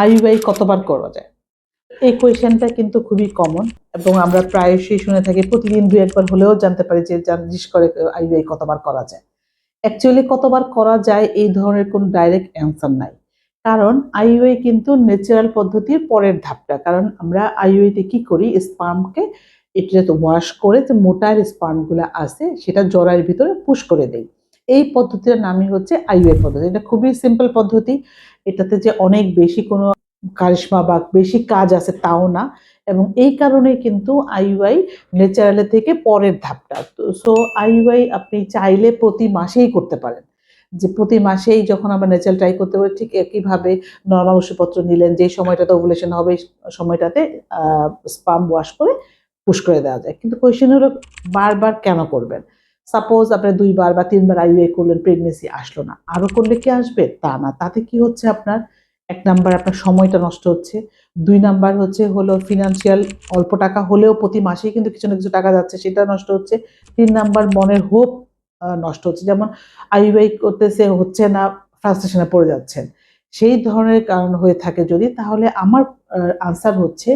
IUI কতবার করা যায়? এই কোয়েশ্চেনটা কিন্তু খুবই কমন এবং আমরা প্রায়শই শুনে থাকি, প্রতিদিন দুই একবার হলেও জানতে পারি যে জিজ্ঞেস করে আইইউআই কতবার করা যায়। অ্যাকচুয়ালি কতবার করা যায় এই ধরনের কোনো ডাইরেক্ট অ্যান্সার নাই। কারণ আইইউআই কিন্তু ন্যাচারাল পদ্ধতির পরের ধাপটা। কারণ আমরা আইইউআইতে কি করি? স্পার্মকে এটাতে ওয়াশ করে যে মোটার স্পার্মগুলো আছে, সেটা জরায়ের ভিতরে পুশ করে দেই। এই পদ্ধতির নামই হচ্ছে আইইউআই পদ্ধতি। এটা খুবই সিম্পল পদ্ধতি। এটাতে যে অনেক বেশি কোনো কারিশমা বা বেশি কাজ আছে তাও না। এবং এই কারণে কিন্তু আইইউআই ন্যাচারালে থেকে পরের ধাপটা। সো আইইউআই আপনি চাইলে প্রতি মাসেই করতে পারেন। যে প্রতি মাসেই যখন আমরা ন্যাচারাল ট্রাই করতে পারি, ঠিক একইভাবে নর্মাল ওষুধপত্র নিলেন, যে সময়টাতে ওভুলেশন হবে, সময়টাতে স্পাম ওয়াশ করে পুশ করে দেওয়া যায়। কিন্তু কোয়েশ্চেন হলো, বারবার কেন করবেন? সাপোজ আপনি দুইবার বা তিনবার আইইউআই করলেন প্রেগনেন্সি আসলো না। আরও করলে কি আসবে? তা না। তাতে কি হচ্ছে আপনার? এক নাম্বার আপনার সময়টা নষ্ট হচ্ছে। দুই নাম্বার হচ্ছে হলো ফিনান্সিয়াল অল্প টাকা হলেও প্রতি মাসেই কিন্তু কিছু না কিছু টাকা যাচ্ছে, সেটা নষ্ট হচ্ছে। তিন নাম্বার মনের হোপ নষ্ট হচ্ছে। যেমন আইইউআই করতেছে, হচ্ছে না ফ্রাস্ট্রেশনে পড়ে যাচ্ছেন। সেই ধরনের কারণ হয়ে থাকে যদি, তাহলে আমার আনসার হচ্ছে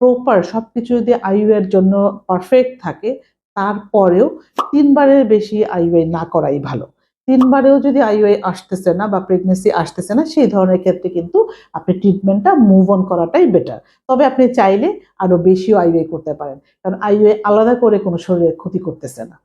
প্রপার সব কিছু যদি আইইউএর জন্য পারফেক্ট থাকে তারপরেও তিনবারের বেশি আইইউআই না করাই ভালো। তিনবারেও যদি আইইউআই আসতেছে না বা প্রেগনেন্সি আসতেছে না, সেই ধরনের ক্ষেত্রে কিন্তু আপনি ট্রিটমেন্টটা মুভ অন করাটাই বেটার তবে আপনি চাইলে আরও বেশিও আইইউআই করতে পারেন। কারণ আইইউআই আলাদা করে কোনো শরীরের ক্ষতি করতেছে না।